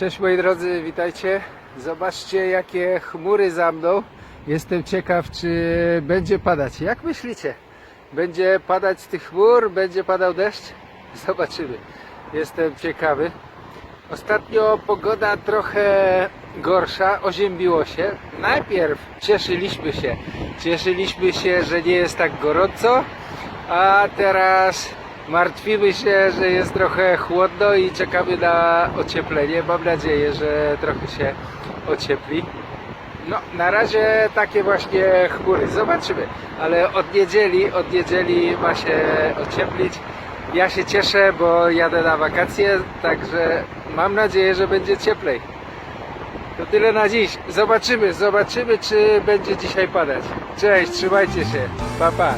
Cześć moi drodzy, witajcie. Zobaczcie jakie chmury za mną. Jestem ciekaw, czy będzie padać. Jak myślicie? Będzie padać z tych chmur? Będzie padał deszcz? Zobaczymy. Jestem ciekawy. Ostatnio pogoda trochę gorsza, oziębiło się. Najpierw cieszyliśmy się. Cieszyliśmy się, że nie jest tak gorąco, a teraz martwimy się, że jest trochę chłodno i czekamy na ocieplenie. Mam nadzieję, że trochę się ociepli. No, na razie takie właśnie chmury. Zobaczymy. Ale od niedzieli, od niedzieli ma się ocieplić. Ja się cieszę, bo jadę na wakacje, także mam nadzieję, że będzie cieplej. To tyle na dziś. Zobaczymy, zobaczymy, czy będzie dzisiaj padać. Cześć, trzymajcie się. Pa, pa.